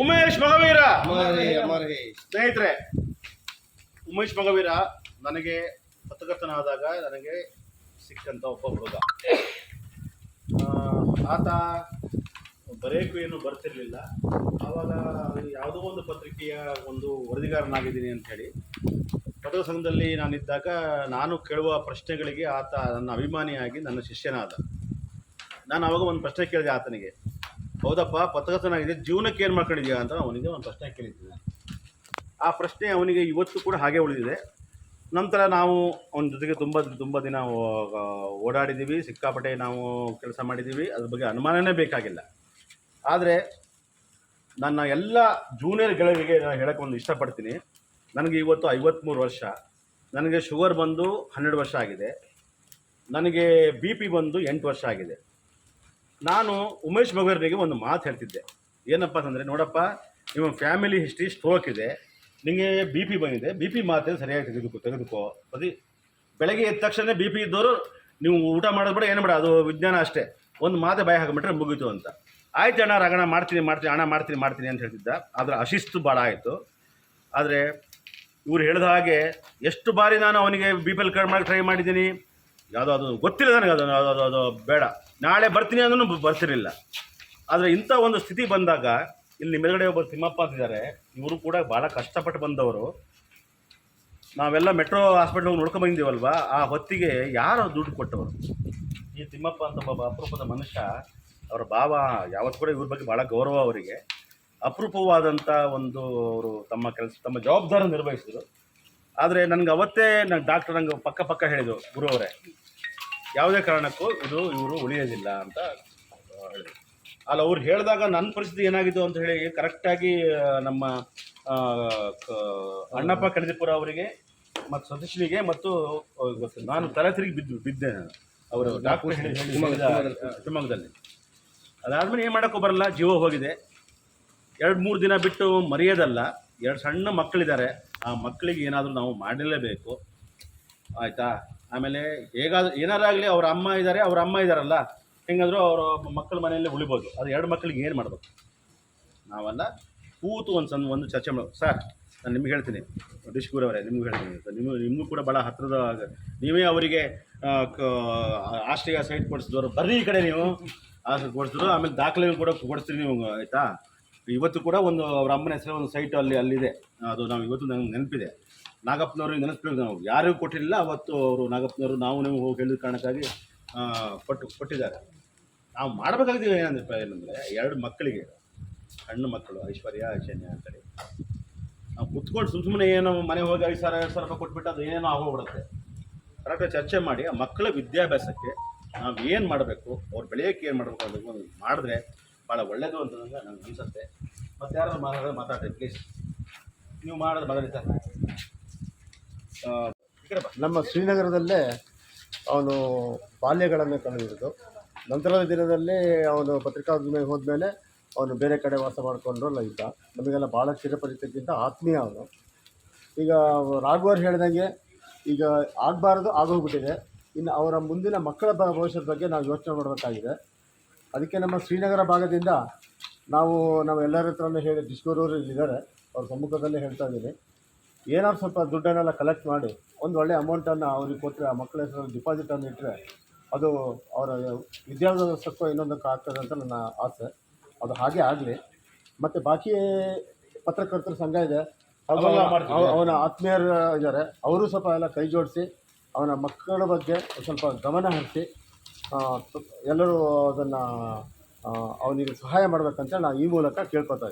ಉಮೇಶ್ ಮಗವೀರ ಸ್ನೇಹಿತರೆ ಉಮೇಶ್ ಮಗವೀರ ನನಗೆ ಪತ್ರಕರ್ತನಾದಾಗ ನನಗೆ ಸಿಕ್ಕಂತ ಒಬ್ಬ ಹುಡುಗ. ಆತ ಬರೆಯೋಕ್ಕೂ ಏನು ಬರ್ತಿರ್ಲಿಲ್ಲ. ಆವಾಗ ಯಾವುದೋ ಒಂದು ಪತ್ರಿಕೆಯ ಒಂದು ವರದಿಗಾರನಾಗಿದ್ದೀನಿ ಅಂತ ಹೇಳಿ ಪತ್ರಕ ಸಂಘದಲ್ಲಿ ನಾನಿದ್ದಾಗ ನಾನು ಕೇಳುವ ಪ್ರಶ್ನೆಗಳಿಗೆ ಆತ ನನ್ನ ಅಭಿಮಾನಿಯಾಗಿ ನನ್ನ ಶಿಷ್ಯನಾದ. ನಾನು ಅವಾಗ ಒಂದು ಪ್ರಶ್ನೆ ಕೇಳಿದೆ ಆತನಿಗೆ. ಹೌದಪ್ಪ ಪತ್ರಕರ್ತನಾಗಿದೆ ಜೀವನಕ್ಕೆ ಏನು ಮಾಡ್ಕೊಂಡಿದ್ಯಾ ಅಂತ ಅವನಿಗೆ ಒಂದು ಪ್ರಶ್ನೆ ಕೇಳಿದ್ದೆ ಆ ಪ್ರಶ್ನೆ ಅವನಿಗೆ ಇವತ್ತು ಕೂಡ ಹಾಗೆ ಉಳಿದಿದೆ. ನಂತರ ನಾವು ಅವನ ಜೊತೆಗೆ ತುಂಬ ತುಂಬ ದಿನ ಓಡಾಡಿದ್ದೀವಿ ಸಿಕ್ಕಾಪಟ್ಟೆ ನಾವು ಕೆಲಸ ಮಾಡಿದ್ದೀವಿ ಅದ್ರ ಬಗ್ಗೆ ಅನುಮಾನನೇ ಬೇಕಾಗಿಲ್ಲ. ಆದರೆ ನನ್ನ ಎಲ್ಲ ಜೂನಿಯರ್ ಗೆಳವಿಗೆ ನಾನು ಹೇಳಕ್ಕೆ ಒಂದು ಇಷ್ಟಪಡ್ತೀನಿ. ನನಗೆ ಇವತ್ತು ಐವತ್ತ್ಮೂರು ವರ್ಷ. ನನಗೆ ಶುಗರ್ ಬಂದು ಹನ್ನೆರಡು ವರ್ಷ ಆಗಿದೆ. ನನಗೆ ಬಿ ಪಿ ಬಂದು ಎಂಟು ವರ್ಷ ಆಗಿದೆ. ನಾನು ಉಮೇಶ್ ಮಗವರಿಗೆ ಒಂದು ಮಾತು ಹೇಳ್ತಿದ್ದೆ. ಏನಪ್ಪ ಅಂತಂದರೆ ನೋಡಪ್ಪ, ನಿಮ್ಮ ಫ್ಯಾಮಿಲಿ ಹಿಸ್ಟ್ರಿ ಸ್ಟ್ರೋಕ್ ಇದೆ. ನಿಮಗೆ ಬಿ ಪಿ ಬಂದಿದೆ. ಬಿ ಪಿ ಮಾತೆ ಸರಿಯಾಗಿ ತೆಗೆದುಕೋ ತೆಗೆದುಕೋ. ಅದೇ ಬೆಳಗ್ಗೆ ಎದ್ದ ತಕ್ಷಣ ಬಿ ಪಿ ಇದ್ದವರು ನೀವು ಊಟ ಮಾಡೋದು ಬೇಡ, ಏನು ಬೇಡ, ಅದು ವಿಜ್ಞಾನ ಅಷ್ಟೇ. ಒಂದು ಮಾತೆ ಬಾಯಿ ಹಾಕಿಬಿಟ್ರೆ ಮುಗೀತು ಅಂತ. ಆಯ್ತು ಅಣ್ಣ ರಗಣ ಮಾಡ್ತೀನಿ ಮಾಡ್ತೀನಿ ಹಣ ಮಾಡ್ತೀನಿ ಮಾಡ್ತೀನಿ ಅಂತ ಹೇಳ್ತಿದ್ದ. ಆದರೆ ಅಶಿಸ್ತು ಭಾಳ ಆಯಿತು. ಆದರೆ ಇವ್ರು ಹೇಳಿದ ಹಾಗೆ, ಎಷ್ಟು ಬಾರಿ ನಾನು ಅವನಿಗೆ ಬಿ ಪಿ ಎಲ್ ಕಾರ್ಡ್ ಮಾಡಿ ಟ್ರೈ ಮಾಡಿದ್ದೀನಿ. ಯಾವುದೋ ಅದು ಗೊತ್ತಿಲ್ಲ ನನಗೆ ಅದು ಅದು, ಅದು- ಬೇಡ. ನಾಳೆ ಬರ್ತೀನಿ ಅಂದ್ರೂ ಬರ್ತಿರಲಿಲ್ಲ. ಆದರೆ ಇಂಥ ಒಂದು ಸ್ಥಿತಿ ಬಂದಾಗ ಇಲ್ಲಿ ಮೇಲ್ಗಡೆ ಒಬ್ಬರು ತಿಮ್ಮಪ್ಪ ಅಂತಿದ್ದಾರೆ. ಇವರು ಕೂಡ ಭಾಳ ಕಷ್ಟಪಟ್ಟು ಬಂದವರು. ನಾವೆಲ್ಲ ಮೆಟ್ರೋ ಹಾಸ್ಪಿಟ್ಲ್ ಹೋಗಿ ಬಂದಿದ್ದೀವಲ್ವಾ? ಆ ಹೊತ್ತಿಗೆ ಯಾರು ದುಡ್ಡು ಕೊಟ್ಟವರು. ಈ ತಿಮ್ಮಪ್ಪ ಅಂತ ಒಬ್ಬ ಅಪರೂಪದ ಮನುಷ್ಯ, ಅವರ ಭಾವ ಯಾವತ್ತು ಕೂಡ ಇವ್ರ ಬಗ್ಗೆ ಭಾಳ ಗೌರವ ಅವರಿಗೆ. ಅಪರೂಪವಾದಂಥ ಒಂದು ಅವರು ತಮ್ಮ ಕೆಲಸ, ತಮ್ಮ ಜವಾಬ್ದಾರಿ ನಿರ್ವಹಿಸಿದರು. ಆದರೆ ನನಗೆ ಅವತ್ತೇ ನನ್ನ ಡಾಕ್ಟರ್ ನಂಗೆ ಪಕ್ಕ ಪಕ್ಕ ಹೇಳಿದರು ಗುರು ಅವರೇ ಯಾವುದೇ ಕಾರಣಕ್ಕೂ ಇದು ಇವರು ಉಳಿಯೋದಿಲ್ಲ ಅಂತ ಹೇಳಿದರು. ಅಲ್ಲ ಅವ್ರು ಹೇಳಿದಾಗ ನನ್ನ ಪರಿಸ್ಥಿತಿ ಏನಾಗಿದ್ದು ಅಂತ ಹೇಳಿ ಕರೆಕ್ಟಾಗಿ ನಮ್ಮ ಅಣ್ಣಪ್ಪ ಕಣದಿಪುರ ಅವರಿಗೆ ಮತ್ತು ಸತೀಶ್ನಿಗೆ ಮತ್ತು ಗೊತ್ತು ನಾನು ತಲೆ ತಿರುಗಿ ಬಿದ್ದು ಬಿದ್ದೆ ನಾನು. ಅವರು ಡಾಕ್ಟರ್ ಶಿವಮೊಗ್ಗದಲ್ಲಿ. ಅದಾದಮೇಲೆ ಏನು ಮಾಡೋಕ್ಕೂ ಬರಲ್ಲ ಜೀವ ಹೋಗಿದೆ. ಎರಡು ಮೂರು ದಿನ ಬಿಟ್ಟು ಮರೆಯೋದಲ್ಲ ಎರಡು ಸಣ್ಣ ಮಕ್ಕಳಿದ್ದಾರೆ. ಆ ಮಕ್ಕಳಿಗೆ ಏನಾದರೂ ನಾವು ಮಾಡಲೇಬೇಕು. ಆಯಿತಾ? ಆಮೇಲೆ ಹೇಗಾದ್ರೂ ಏನಾರಾಗಲಿ ಅವ್ರ ಅಮ್ಮ ಇದ್ದಾರೆ ಅವ್ರ ಅಮ್ಮ ಇದ್ದಾರಲ್ಲ ಹೆಂಗಾದರೂ ಅವರು ಮಕ್ಕಳ ಮನೆಯಲ್ಲೇ ಉಳಿಬೋದು. ಅದು ಎರಡು ಮಕ್ಕಳಿಗೆ ಏನು ಮಾಡಬೇಕು? ನಾವೆಲ್ಲ ಕೂತು ಒಂದು ಸಣ್ಣ ಒಂದು ಚರ್ಚೆ ಮಾಡಬೇಕು. ಸರ್, ನಾನು ನಿಮ್ಗೆ ಹೇಳ್ತೀನಿ. ಅವರೇ, ನಿಮ್ಗೆ ಹೇಳ್ತೀನಿ. ಸರ್, ನಿಮಗೂ ಕೂಡ ಭಾಳ ಹತ್ತಿರದ ನೀವೇ ಅವರಿಗೆ ಆಶ್ರಯ ಸೈಟ್ ಕೊಡಿಸಿದವರು, ಬರ್ರಿ ಈ ಕಡೆ ನೀವು. ಆಸೆ ಕೊಡಿಸಿದ್ರು, ಆಮೇಲೆ ದಾಖಲೆ ಕೂಡ ಕೊಡಿಸ್ತೀರಿ ನೀವು, ಆಯಿತಾ? ಇವತ್ತು ಕೂಡ ಒಂದು ಅವ್ರ ಅಮ್ಮನ ಹೆಸರು ಒಂದು ಸೈಟ್ ಅಲ್ಲಿ ಅಲ್ಲಿದೆ. ಅದು ನಾವು ಇವತ್ತು ನಂಗೆ ನೆನಪಿದೆ. ನಾಗಪ್ಪನವ್ರಿಗೆ ನೆನೆಸ್ಬೇಕು ನಾವು. ಯಾರಿಗೂ ಕೊಟ್ಟಿರಲಿಲ್ಲ, ಅವತ್ತು ಅವರು ನಾಗಪ್ಪನವರು ನಾವು ನೀವು ಹೋಗಿ ಹೇಳಿದ ಕಾರಣಕ್ಕಾಗಿ ಕೊಟ್ಟು, ಕೊಟ್ಟಿದ್ದಾರೆ. ನಾವು ಮಾಡಬೇಕಾಗಿದ್ದೀವಿ ಏನಂದ್ರೆ ಏನಂದರೆ ಎರಡು ಮಕ್ಕಳಿಗೆ ಹಣ್ಣು ಮಕ್ಕಳು, ಐಶ್ವರ್ಯ ಐಶನ್ಯ ಅಂತೇಳಿ. ನಾವು ಕುತ್ಕೊಂಡು ಸುಮ್ಮ ಸುಮ್ಮನೆ ಏನೋ ಮನೆ ಹೋಗಿ ಐದು ಸಾವಿರ, ಎರಡು ಸಾವಿರ ರೂಪಾಯಿ ಕೊಟ್ಬಿಟ್ಟು ಅದು ಏನೇನೋ ಆಗೋಗ್ಬಿಡುತ್ತೆ. ಕರೆಕ್ಟಾಗಿ ಚರ್ಚೆ ಮಾಡಿ, ಆ ಮಕ್ಕಳ ವಿದ್ಯಾಭ್ಯಾಸಕ್ಕೆ ನಾವು ಏನು ಮಾಡಬೇಕು, ಅವ್ರು ಬೆಳೆಯೋಕ್ಕೆ ಏನು ಮಾಡಬೇಕು ಅನ್ನೋದು ಮಾಡಿದ್ರೆ ಭಾಳ ಒಳ್ಳೆಯದು ಅಂತ ನನಗೆ ಅನಿಸುತ್ತೆ. ಮತ್ತು ಯಾರು ಮಾತಾಡೋದು ಮಾತಾಡ್ರಿ ಪ್ಲೀಸ್ ನೀವು ಮಾಡೋದು ಮಾತಾಡಿ ಸರ್. ನಮ್ಮ ಶ್ರೀನಗರದಲ್ಲೇ ಅವನು ಬಾಲ್ಯಗಳನ್ನು ಕಳೆದಿರೋದು ನಂತರದ ದಿನದಲ್ಲಿ ಅವನು ಪತ್ರಿಕೋದ್ಯಮಿಗೆ ಹೋದ್ಮೇಲೆ ಅವನು ಬೇರೆ ಕಡೆ ವಾಸ ಮಾಡಿಕೊಂಡ್ರಲ್ಲ ಇದ್ದ ನಮಗೆಲ್ಲ ಭಾಳ ಚಿರಪರಿಚಯಕ್ಕಿಂತ ಆತ್ಮೀಯ ಅವನು. ಈಗ ರಾಘವರ್ ಹೇಳಿದಂಗೆ ಈಗ ಆಗಬಾರ್ದು, ಆಗೋಗ್ಬಿಟ್ಟಿದೆ. ಇನ್ನು ಅವರ ಮುಂದಿನ ಮಕ್ಕಳ ಭವಿಷ್ಯದ ಬಗ್ಗೆ ನಾವು ಯೋಚನೆ ಮಾಡಬೇಕಾಗಿದೆ. ಅದಕ್ಕೆ ನಮ್ಮ ಶ್ರೀನಗರ ಭಾಗದಿಂದ ನಾವು ನಾವೆಲ್ಲರ ಹತ್ರನೂ ಹೇಳಿ ಡಿಸ್ಕೂರೂರು ಇಲ್ಲಿದ್ದಾರೆ. ಅವ್ರ ಸಮ್ಮುಖದಲ್ಲೇ ಹೇಳ್ತಾ ಇದ್ದೀನಿ. ಏನಾದ್ರು ಸ್ವಲ್ಪ ದುಡ್ಡನ್ನೆಲ್ಲ ಕಲೆಕ್ಟ್ ಮಾಡಿ ಒಂದು ಒಳ್ಳೆ ಅಮೌಂಟನ್ನು ಅವ್ರಿಗೆ ಕೊಟ್ಟರೆ ಆ ಮಕ್ಕಳ ಹೆಸರಲ್ಲಿ ಡಿಪಾಸಿಟನ್ನು ಇಟ್ಟರೆ ಅದು ಅವರ ವಿದ್ಯಾಭ್ಯಾಸಕ್ಕೂ ಇನ್ನೊಂದಕ್ಕೆ ಆಗ್ತದೆ ಅಂತ ನನ್ನ ಆಸೆ. ಅದು ಹಾಗೆ ಆಗಲಿ. ಮತ್ತು ಬಾಕಿ ಪತ್ರಕರ್ತರ ಸಂಘ ಇದೆ. ಅವನ ಆತ್ಮೀಯರು ಇದ್ದಾರೆ. ಅವರು ಸ್ವಲ್ಪ ಎಲ್ಲ ಕೈ ಜೋಡಿಸಿ ಅವನ ಮಕ್ಕಳ ಬಗ್ಗೆ ಸ್ವಲ್ಪ ಗಮನ ಹರಿಸಿ ಎಲ್ಲರೂ ಅದನ್ನು ಅವನಿಗೆ ಸಹಾಯ ಮಾಡ್ಬೇಕಂತ ನಾವು ಈ ಮೂಲಕ ಕೇಳ್ಕೊತಾ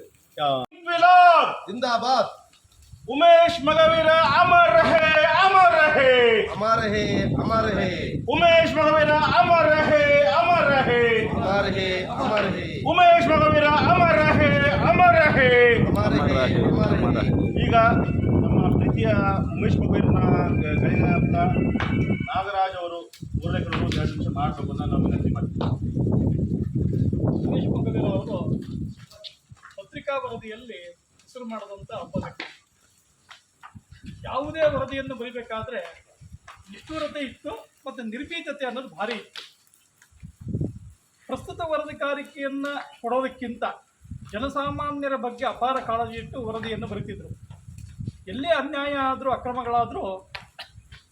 ಜಿಂದಾಬಾದ್. ಉಮೇಶ್ ಮಗವೀರ ಅಮರ್ ಹೇ ಅಮರ್ ಹೇ ಅಮರ್ ಹೇ ಅಮರ್ ಹೇ ಉಮೇಶ್ ಮಗವೀರ ಅಮರ್ ಹೇ ಅಮರ್ ಹೇ ಅಮರ್ ಹೇ ಅಮರ್ ಹೇ ಉಮೇಶ್ ಮಗವೀರ ಅಮರ್ ಹೇ ಅಮರ್ ಹೇ ಅಮರ್ ಹೇ ಈಗ ನಮ್ಮ ಪ್ರೀತಿಯ ಉಮೇಶ್ ಮಗವೀರನ ಗೆಳೆಯನಾದ ನಾಗರಾಜ್ ಅವರು ಮೂರನೇ ಎರಡು ನಿಮಿಷ ಮಾಡಬೇಕು ನಾವು ವಿನಂತಿ ಮಾಡ್ತೀವಿ ಸುರೇಶ್ ಪಕ್ಕದಲ್ಲಿ ಅವರು ಪತ್ರಿಕಾ ವರದಿಯಲ್ಲಿ ಹೆಸರು ಮಾಡಿದಂಥ ಒಬ್ಬ ಯಾವುದೇ ವರದಿಯನ್ನು ಬರೀಬೇಕಾದ್ರೆ ನಿಷ್ಠುರತೆ ಇತ್ತು ಮತ್ತು ನಿರ್ಭೀತತೆ ಅನ್ನೋದು ಭಾರಿ ಇತ್ತು. ಪ್ರಸ್ತುತ ವರದಿಗಾರಿಕೆಯನ್ನ ಕೊಡೋದಕ್ಕಿಂತ ಜನಸಾಮಾನ್ಯರ ಬಗ್ಗೆ ಅಪಾರ ಕಾಳಜಿ ಇಟ್ಟು ವರದಿಯನ್ನು ಬರೀತಿದ್ರು. ಎಲ್ಲೇ ಅನ್ಯಾಯ ಆದರೂ ಅಕ್ರಮಗಳಾದರೂ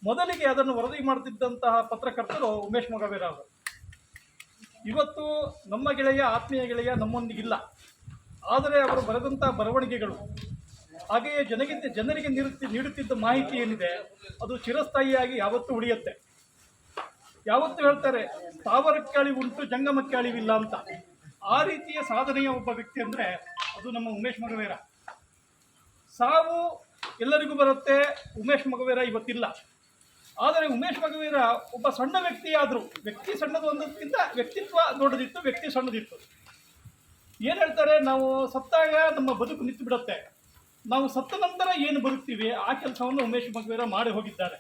ಮೊದಲಿಗೆ ಅದನ್ನು ವರದಿ ಮಾಡ್ತಿದ್ದಂತಹ ಪತ್ರಕರ್ತರು ಉಮೇಶ್ ಮೊಗವೀರ ಅವರು. ಇವತ್ತು ನಮ್ಮ ಗೆಳೆಯ, ಆತ್ಮೀಯ ಗೆಳೆಯ ನಮ್ಮೊಂದಿಗಿಲ್ಲ. ಆದರೆ ಅವರು ಬರೆದಂಥ ಬರವಣಿಗೆಗಳು, ಹಾಗೆಯೇ ಜನಗಿಂತ ಜನರಿಗೆ ನೀಡುತ್ತಿ, ನೀಡುತ್ತಿದ್ದ ಮಾಹಿತಿ ಏನಿದೆ, ಅದು ಚಿರಸ್ಥಾಯಿಯಾಗಿ ಯಾವತ್ತೂ ಉಳಿಯುತ್ತೆ. ಯಾವತ್ತೂ ಹೇಳ್ತಾರೆ ಸ್ಥಾವರಕ್ಕೆ ಅಳಿವುಂಟು ಜಂಗಮಕ್ಕೆ ಅಳಿವಿಲ್ಲ ಅಂತ. ಆ ರೀತಿಯ ಸಾಧನೆಯ ಒಬ್ಬ ವ್ಯಕ್ತಿ ಅಂದರೆ ಅದು ನಮ್ಮ ಉಮೇಶ್ ಮಗವೀರ. ಸಾವು ಎಲ್ಲರಿಗೂ ಬರುತ್ತೆ, ಉಮೇಶ್ ಮಗವೀರ ಇವತ್ತಿಲ್ಲ. ಆದರೆ ಉಮೇಶ್ ಮಗವೀರ ಒಬ್ಬ ಸಣ್ಣ ವ್ಯಕ್ತಿ ಆದರೂ ವ್ಯಕ್ತಿ ಸಣ್ಣದು ಅನ್ನೋದಕ್ಕಿಂತ ವ್ಯಕ್ತಿತ್ವ ದೊಡ್ಡದಿತ್ತು, ವ್ಯಕ್ತಿ ಸಣ್ಣದಿತ್ತು. ಏನು ಹೇಳ್ತಾರೆ, ನಾವು ಸತ್ತಾಗ ನಮ್ಮ ಬದುಕು ನಿಂತು ಬಿಡುತ್ತೆ ನಾವು ಸತ್ತ ನಂತರ ಏನು ಬದುಕ್ತೀವಿ? ಆ ಕೆಲಸವನ್ನು ಉಮೇಶ್ ಮಗವೀರ ಮಾಡಿ ಹೋಗಿದ್ದಾರೆ.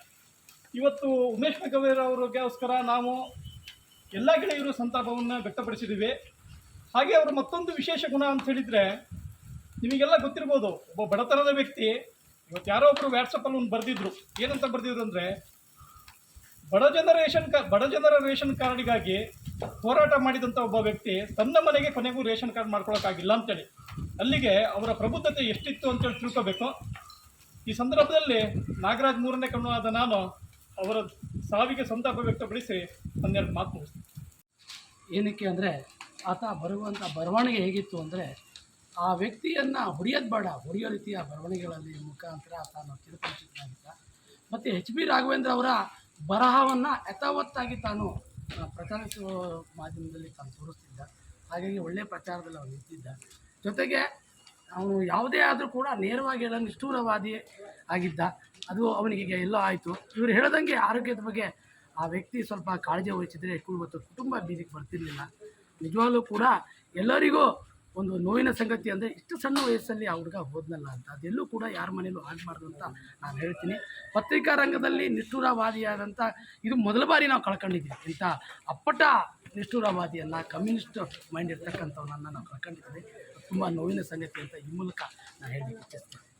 ಇವತ್ತು ಉಮೇಶ್ ಮಗವೀರ ಅವರಿಗೋಸ್ಕರ ನಾವು ಎಲ್ಲ ಗೆಳೆಯರು ಸಂತಾಪವನ್ನು ವ್ಯಕ್ತಪಡಿಸಿದ್ದೀವಿ. ಹಾಗೆ ಅವರ ಮತ್ತೊಂದು ವಿಶೇಷ ಗುಣ ಅಂತ ಹೇಳಿದರೆ, ನಿಮಗೆಲ್ಲ ಗೊತ್ತಿರ್ಬೋದು, ಒಬ್ಬ ಬಡತನದ ವ್ಯಕ್ತಿ, ಇವತ್ತು ಯಾರೋ ಒಬ್ಬರು ವ್ಯಾಟ್ಸಪ್ಪಲ್ಲಿ ಒಂದು ಬರೆದಿದ್ರು. ಏನಂತ ಬರೆದಿದ್ರು ಅಂದರೆ ಬಡ ಜನರ ರೇಷನ್ ಕಾ ಬಡ ಜನರ ರೇಷನ್ ಕಾರ್ಡಿಗಾಗಿ ಹೋರಾಟ ಮಾಡಿದಂಥ ಒಬ್ಬ ವ್ಯಕ್ತಿ ತನ್ನ ಮನೆಗೆ ಕೊನೆಗೂ ರೇಷನ್ ಕಾರ್ಡ್ ಮಾಡ್ಕೊಳಕ್ಕಾಗಿಲ್ಲ ಅಂತೇಳಿ. ಅಲ್ಲಿಗೆ ಅವರ ಪ್ರಬುದ್ಧತೆ ಎಷ್ಟಿತ್ತು ಅಂತೇಳಿ ತಿಳ್ಕೋಬೇಕು. ಈ ಸಂದರ್ಭದಲ್ಲಿ ನಾಗರಾಜ್ ಮೂರನೇ ಕಣ್ಣು ಆದ ನಾನು ಅವರ ಸಾವಿಗೆ ಸಂತಾಪ ವ್ಯಕ್ತಪಡಿಸಿ ಒಂದೆರಡು ಮಾತು ಏನಕ್ಕೆ ಅಂದರೆ ಆತ ಬರುವಂಥ ಬರವಣಿಗೆ ಹೇಗಿತ್ತು ಅಂದರೆ ಆ ವ್ಯಕ್ತಿಯನ್ನು ಹೊಡೆಯೋದು ಬೇಡ, ಹೊಡೆಯೋ ರೀತಿಯ ಬರವಣಿಗೆಗಳಲ್ಲಿ ಮುಖಾಂತರ ತಾನು ತಿರುಪಡಿಸಿದ್ದಾಗಿದ್ದ ಮತ್ತು ಎಚ್ ಬಿ ರಾಘವೇಂದ್ರ ಅವರ ಬರಹವನ್ನು ಯಥಾವತ್ತಾಗಿ ತಾನು ಪ್ರಚಾರ ಪ್ರಚಾರಿಸುವ ಮಾಧ್ಯಮದಲ್ಲಿ ತಾನು ತೋರಿಸ್ತಿದ್ದ. ಹಾಗಾಗಿ ಒಳ್ಳೆಯ ಪ್ರಚಾರದಲ್ಲಿ ಅವನು ನಿಂತಿದ್ದ. ಜೊತೆಗೆ ಅವನು ಯಾವುದೇ ಆದರೂ ಕೂಡ ನೇರವಾಗಿ ಹೇಳೋ ನಿಷ್ಠೂರವಾದಿ ಆಗಿದ್ದ. ಅದು ಅವನಿಗೆ ಎಲ್ಲೋ ಆಯಿತು. ಇವರು ಹೇಳ್ದಂಗೆ ಆರೋಗ್ಯದ ಬಗ್ಗೆ ಆ ವ್ಯಕ್ತಿ ಸ್ವಲ್ಪ ಕಾಳಜಿ ವಹಿಸಿದರೆ ಕುಟುಂಬ ಬೀದಿಗೆ ಬರ್ತಿರಲಿಲ್ಲ. ನಿಜವಾಗ್ಲೂ ಕೂಡ ಎಲ್ಲರಿಗೂ ಒಂದು ನೋವಿನ ಸಂಗತಿ ಅಂದರೆ ಇಷ್ಟು ಸಣ್ಣ ವಯಸ್ಸಲ್ಲಿ ಆ ಹುಡುಗ ಹೋದ್ನಲ್ಲ ಅಂತ. ಅದೆಲ್ಲೂ ಕೂಡ ಯಾರ ಮನೇಲೂ ಆಗಬಾರ್ದು ಅಂತ ನಾನು ಹೇಳ್ತೀನಿ. ಪತ್ರಿಕಾ ರಂಗದಲ್ಲಿ ನಿಷ್ಠುರವಾದಿಯಾದಂಥ, ಇದು ಮೊದಲ ಬಾರಿ ನಾವು ಕಳ್ಕೊಂಡಿದ್ದೀವಿ ಅಂತ. ಅಪ್ಪಟ ನಿಷ್ಠುರವಾದಿಯನ್ನು ಕಮ್ಯುನಿಸ್ಟ್ ಮೈಂಡ್ ಇರ್ತಕ್ಕಂಥವನ್ನ ನಾವು ಕಳ್ಕೊಂಡಿದ್ದೀವಿ. ತುಂಬ ನೋವಿನ ಸಂಗತಿ ಅಂತ ಈ ಮೂಲಕ ನಾನು ಹೇಳಲಿಕ್ಕೆ ಇಚ್ಛಿಸ್ತೀನಿ.